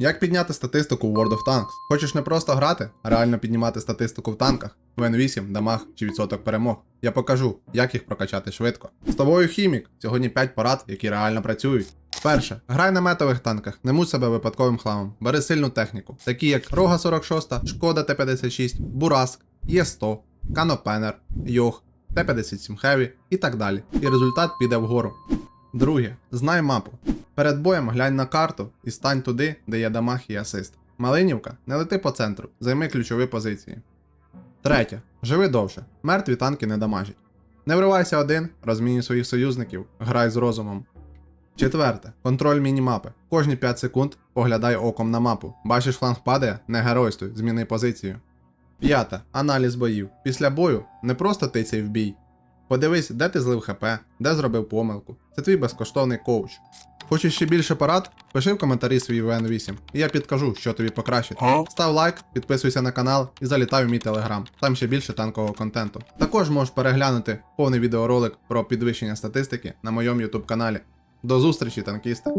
Як підняти статистику в World of Tanks? Хочеш не просто грати, а реально піднімати статистику в танках? В N8, дамаг чи відсоток перемог. Я покажу, як їх прокачати швидко. З тобою хімік. Сьогодні 5 порад, які реально працюють. Перше, грай на метових танках, не муть себе випадковим хламом. Бери сильну техніку, такі як Рога 46, Шкода Т-56, Бураск, Є100, Канопенер, Йох, Т-57 Heavy і так далі. І результат піде вгору. Друге, знай мапу. Перед боєм глянь на карту і стань туди, де є дамаг і асист. Малинівка, не лети по центру, займи ключові позиції. Третє. Живи довше. Мертві танки не дамажать. Не вривайся один, розмінюй своїх союзників, грай з розумом. Четверте. Контроль мінімапи. Кожні 5 секунд поглядай оком на мапу. Бачиш фланг падає, не геройствуй, зміни позицію. П'яте. Аналіз боїв. Після бою не просто тицяй в бій. Подивись, де ти злив ХП, де зробив помилку. Це твій безкоштовний коуч. Хочеш ще більше порад? Пиши в коментарі свій VN8, і я підкажу, що тобі покращити. Став лайк, підписуйся на канал і залітай в мій телеграм. Там ще більше танкового контенту. Також можеш переглянути повний відеоролик про підвищення статистики на моєму YouTube каналі. До зустрічі, танкісти!